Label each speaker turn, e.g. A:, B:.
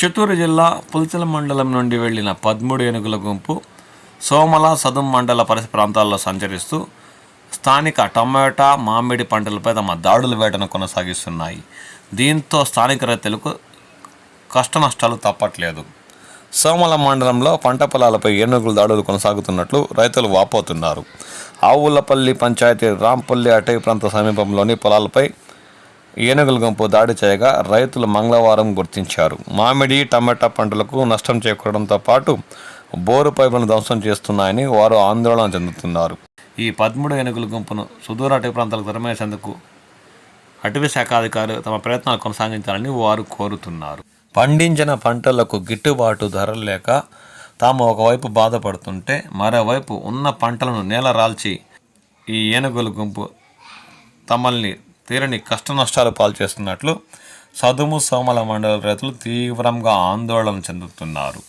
A: చిత్తూరు జిల్లా పుల్చల మండలం నుండి వెళ్ళిన పదమూడు ఏనుగుల గుంపు సోమల సదుం మండల పరిస ప్రాంతాల్లో సంచరిస్తూ స్థానిక టమాటా మామిడి పంటలపై తమ దాడుల వేటను కొనసాగిస్తున్నాయి. దీంతో స్థానిక రైతులకు కష్ట నష్టాలు తప్పట్లేదు. సోమల మండలంలో పంట పొలాలపై ఏనుగుల దాడులు కొనసాగుతున్నట్లు రైతులు వాపోతున్నారు. ఆవులపల్లి పంచాయతీ రాంపల్లి అటవీ ప్రాంత సమీపంలోని పొలాలపై ఏనుగుల గుంపు దాడి చేయగా రైతులు మంగళవారం గుర్తించారు. మామిడి టమాటా పంటలకు నష్టం చేకూరడంతో పాటు బోరు పైపులను ధ్వంసం చేస్తున్నాయని వారు ఆందోళన చెందుతున్నారు. ఈ పదమూడు ఏనుగుల గుంపును సుదూర అటవీ ప్రాంతాలకు తరమేసేందుకు అటవీ శాఖ అధికారులు తమ ప్రయత్నాలు కొనసాగించాలని వారు కోరుతున్నారు. పండించిన పంటలకు గిట్టుబాటు ధరలు లేక తాము ఒకవైపు బాధపడుతుంటే మరోవైపు ఉన్న పంటలను నేల రాల్చి ఈ ఏనుగుల గుంపు తమల్ని తీరని కష్ట నష్టాలు పాల్చేస్తున్నట్లు సదుము సోమల మండల రైతులు తీవ్రంగా ఆందోళన చెందుతున్నారు.